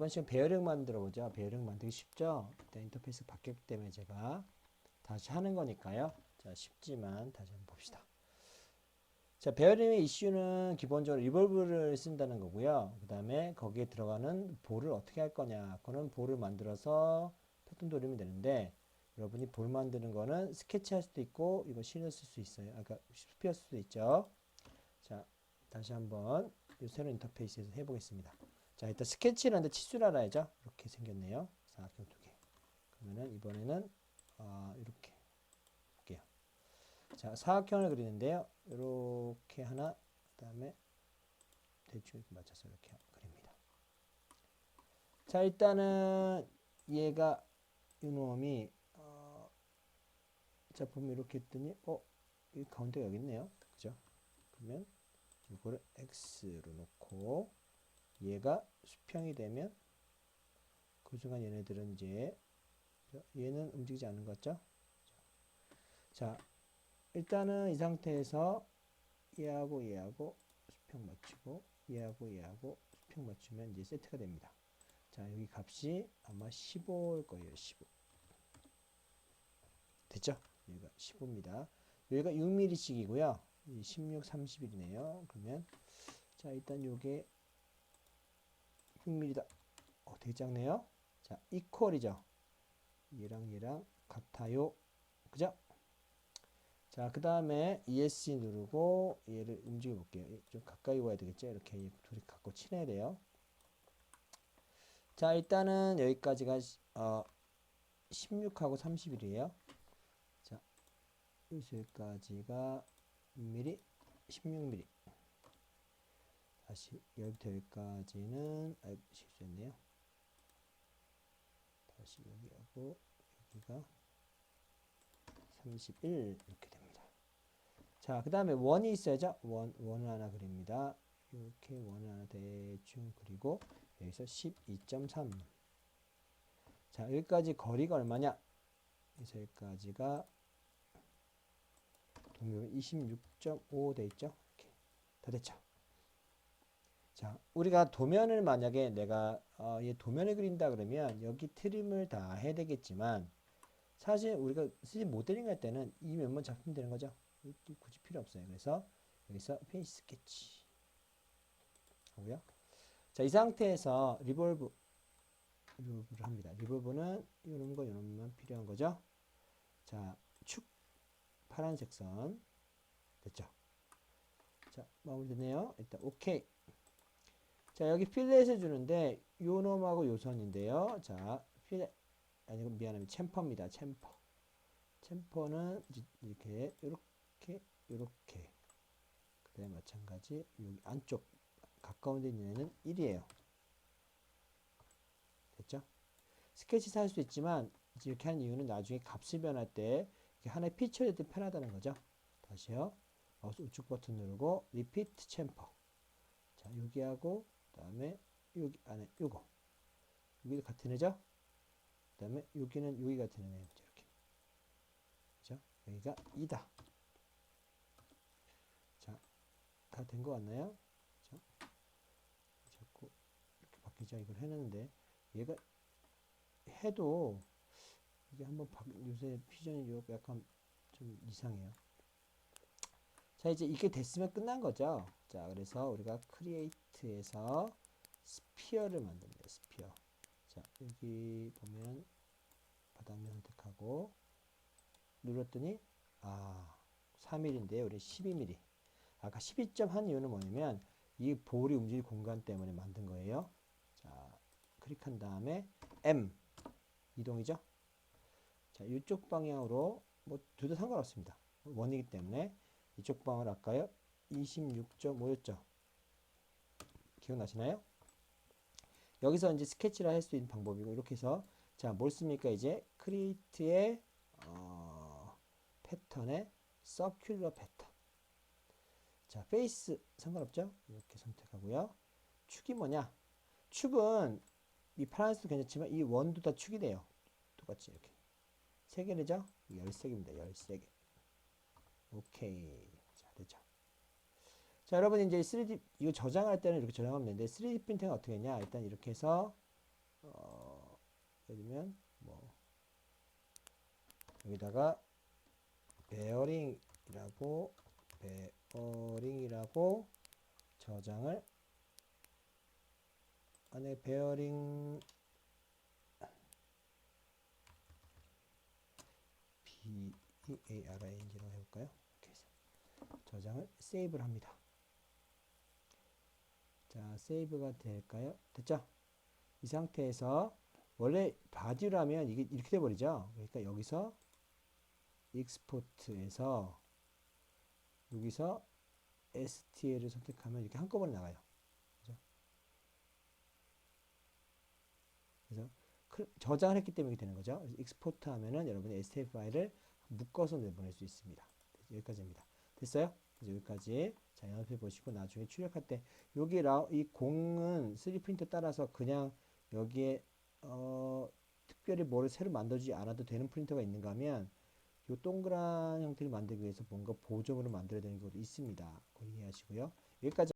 이번 시간 배열형 만들어 보죠. 배열형 만들기 쉽죠? 일단 인터페이스 바뀌었기 때문에 제가 다시 하는 거니까요. 자, 쉽지만 다시 한번 봅시다. 자, 배열형의 이슈는 기본적으로 리볼브를 쓴다는 거고요. 그 다음에 거기에 들어가는 볼을 어떻게 할 거냐. 그거는 볼을 만들어서 패턴 돌리면 되는데, 여러분이 볼 만드는 거는 스케치 할 수도 있고, 이거 실을 쓸 수 있어요. 아까 스피어 수도 있죠. 자, 다시 한번 이 새로운 인터페이스에서 해보겠습니다. 자, 일단 스케치를 하는데 치수를 알아야죠. 이렇게 생겼네요. 사각형 두 개. 그러면은 이번에는 아, 이렇게 볼게요. 자, 사각형을 그리는데요. 이렇게 하나, 그 다음에 대충 이렇게 맞춰서 이렇게 그립니다. 자, 일단은 얘가 이놈이 어, 자 보면 이렇게 했더니 어, 이 가운데가 여기 있네요. 그죠? 그러면 이거를 x로 놓고 얘가 수평이 되면 그 순간 얘네들은 이제 얘는 움직이지 않는 것 같죠? 자, 일단은 이 상태에서 얘하고 얘하고 수평 맞추고 얘하고 얘하고 수평 맞추면 이제 세트가 됩니다. 자, 여기 값이 아마 15일 거예요. 15. 됐죠? 여기가 15입니다. 여기가 6mm씩이고요. 16, 30일이네요. 그러면 자, 일단 요게 6mm다. 어, 되게 작네요. 자, 이퀄이죠. 얘랑 얘랑 같아요. 그죠? 자, 그 다음에 ESC 누르고 얘를 움직여 볼게요. 좀 가까이 와야 되겠죠? 이렇게 둘이 갖고 친해야 돼요. 자, 일단은 여기까지가 어, 16하고 30일이에요. 자, 여기까지가 6mm, 16mm. 다시 여기까지는 아, 실수했네요. 다시 여기하고 여기가 31 이렇게 됩니다. 자, 그 다음에 원이 있어야죠. 원, 원을 하나 그립니다. 이렇게 원을 하나 대충 그리고 여기서 12.3 자, 여기까지 거리가 얼마냐? 그래서 여기까지가 동률 26.5 돼 있죠? 이렇게 다 됐죠? 자, 우리가 도면을 만약에 내가 어, 얘 도면을 그린다 그러면 여기 트림을 다 해야 되겠지만 사실 우리가 3D 모델링 할 때는 이 면만 잡히면 되는 거죠. 굳이 필요 없어요. 그래서 여기서 페이스 스케치 하고요. 자, 이 상태에서 리볼브 리볼브를 합니다. 리볼브는 이런 거 이런 만 필요한 거죠. 자, 축 파란색 선 됐죠? 자, 마무리됐네요. 일단 오케이. 자, 여기 필렛을 주는데 요 놈하고 요 선인데요. 자, 필렛 아니고 미안합니다. 챔퍼입니다. 챔퍼. 챔퍼는 이렇게 이렇게 이렇게 그다음에 마찬가지 여기 안쪽 가까운 데 있는 애는 1이에요. 됐죠? 스케치 살 수 있지만 이렇게 하는 이유는 나중에 값을 변할 때 하나의 피처를 때 편하다는 거죠. 다시요. 우측 버튼 누르고 리피트 챔퍼. 자, 여기하고 그 다음에 여기 안에 요거. 여기도 같은 애죠? 그 다음에 여기는 여기 같은 애네요. 이렇게. 그죠? 여기가 2다. 자, 다된것 같나요? 그죠? 자꾸 이렇게 바뀌죠. 이걸 해놨는데 얘가 해도 이게 한번 바, 요새 퓨전이 약간 좀 이상해요. 자, 이제 이게 됐으면 끝난 거죠. 자, 그래서 우리가 크리에이트에서 스피어를 만듭니다. 스피어. 자, 여기 보면 바닥면 선택하고 눌렀더니 아, 3mm인데 우리 12mm. 아까 12점 한 이유는 뭐냐면 이 볼이 움직일 공간 때문에 만든 거예요. 자, 클릭한 다음에 M 이동이죠. 자, 이쪽 방향으로 뭐 둘 다 상관없습니다. 원이기 때문에 이쪽 방을 할까요? 26.5였죠. 기억나시나요? 여기서 이제 스케치를 할 수 있는 방법이고 이렇게 해서 자, 뭘 씁니까? 이제 크리에이트의 어, 패턴의 서큘러 패턴. 자, 페이스 상관없죠? 이렇게 선택하고요. 축이 뭐냐? 축은 이 파란색도 괜찮지만 이 원도 다 축이 돼요. 똑같이 이렇게. 세 개죠? 13개입니다. 13개. 오케이. 자, 됐죠. 자, 여러분 이제 3D 이거 저장할 때는 이렇게 저장하면 되는데 3D 프린팅은 어떻게 했냐? 일단 이렇게 해서 어, 예를 들면 뭐 여기다가 베어링이라고 베어링이라고 저장을 안에 베어링 B E A R I N G로 해볼까요? 이렇게 해서 저장을 세이브를 합니다. 자, 세이브가 될까요? 됐죠? 이 상태에서 원래 바디라면 이게 이렇게 돼 버리죠. 그러니까 여기서 익스포트에서 여기서 STL을 선택하면 이렇게 한꺼번에 나가요. 그죠? 그래서 크- 저장을 했기 때문에 되는 거죠. 익스포트 하면은 여러분이 STL 파일을 묶어서 내보낼 수 있습니다. 여기까지입니다. 됐어요? 여기까지 자 연습해 보시고 나중에 출력할 때 여기 라, 이 공은 3D 프린터 따라서 그냥 여기에 어, 특별히 뭐를 새로 만들지 않아도 되는 프린터가 있는가 하면 요 동그란 형태를 만들기 위해서 뭔가 보정으로 만들어야 되는 경우도 있습니다. 이해하시고요. 여기까지